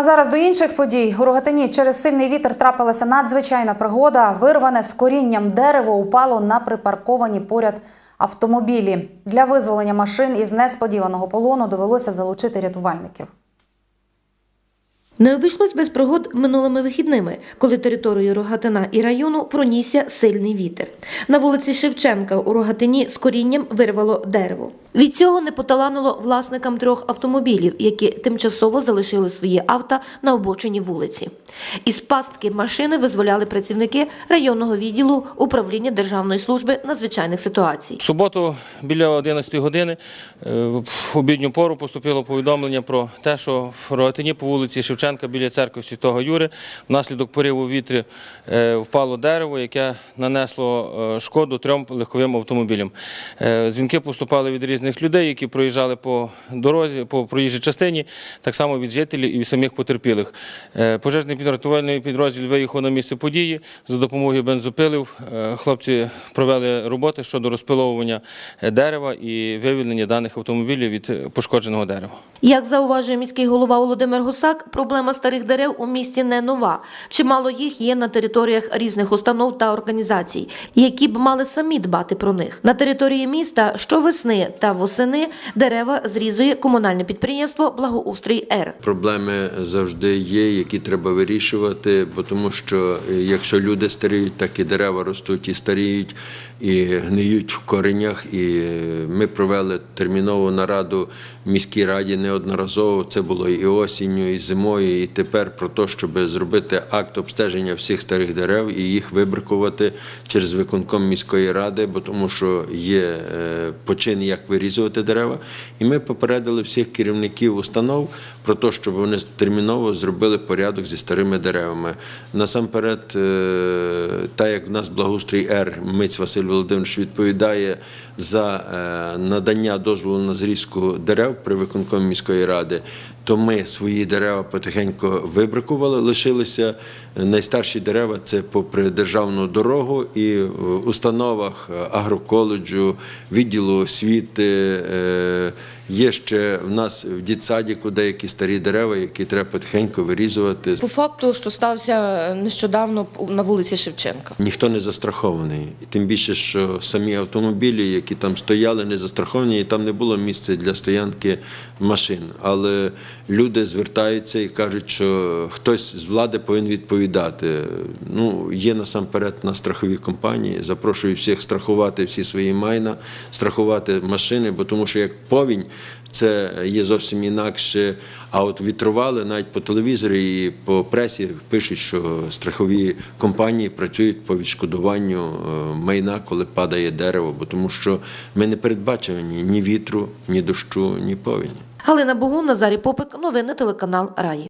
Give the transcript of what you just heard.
А зараз до інших подій. У Рогатині через сильний вітер трапилася надзвичайна пригода. Вирване з корінням дерево упало на припарковані поряд автомобілі. Для визволення машин із несподіваного полону довелося залучити рятувальників. Не обійшлось без пригод минулими вихідними, коли територією Рогатина і району пронісся сильний вітер. На вулиці Шевченка у Рогатині з корінням вирвало дерево. Від цього не поталанило власникам трьох автомобілів, які тимчасово залишили свої авто на обочині вулиці. Із пастки машини визволяли працівники районного відділу управління Державної служби надзвичайних ситуацій. В суботу біля 11 години е, в обідню пору поступило повідомлення про те, що в Рогатині по вулиці Шевченка біля церкви Святого Юри внаслідок пориву вітру е, впало дерево, яке нанесло е, шкоду трьом легковим автомобілям. Е, Дзвінки поступали від різних людей, які проїжджали по дорозі, по проїжджій частині, так само від жителів і самих потерпілих. Пожежний підрятувальний підрозділ виїхав на місце події за допомогою бензопилів. Хлопці провели роботи щодо розпиловування дерева і вивільнення даних автомобілів від пошкодженого дерева. Як зауважує міський голова Володимир Гусак, проблема старих дерев у місті не нова. Чимало їх є на територіях різних установ та організацій, які б мали самі дбати про них. На території міста щовесни та восени дерева зрізує комунальне підприємство Благоустрій Р. Проблеми завжди є, які треба вирішувати, бо тому що е, якщо люди старіють, так і дерева ростуть і старіють, і гниють в коренях. І е, ми провели термінову нараду міській раді неодноразово. Це було і осінню, і зимою, і тепер про те, щоб зробити акт обстеження всіх старих дерев і їх вибракувати через виконком міської ради, бо тому що є е, почин, як вирізувати дерева. І ми попередили всіх керівників установ про те, щоб вони терміново зробили порядок зі старими деревами. Насамперед, е, так як в нас благоустрій Р, миць Василь Володимирович відповідає за е, надання дозволу на зрізку дерев при виконкомі міської ради, то ми свої дерева потихеньку вибракували. Лишилися найстарші дерева це попри державну дорогу і в установах агроколеджу, відділу освіти. Е, Є ще в нас в дітсадіку деякі старі дерева, які треба потихеньку вирізувати. По факту, що стався нещодавно на вулиці Шевченка. Ніхто не застрахований. І тим більше, що самі автомобілі, які там стояли, не застраховані, і там не було місця для стоянки машин. Але люди звертаються і кажуть, що хтось з влади повинен відповідати. Ну, є насамперед на страхові компанії. Запрошую всіх страхувати всі свої майна, страхувати машини, бо тому що як повінь. Це є зовсім інакше. А от вітрували навіть по телевізорі і по пресі пишуть, що страхові компанії працюють по відшкодуванню е, майна, коли падає дерево, бо тому що ми не передбачені ні вітру, ні дощу, ні повіні. Галина Богун, Назарій Попик, новини телеканал Раї.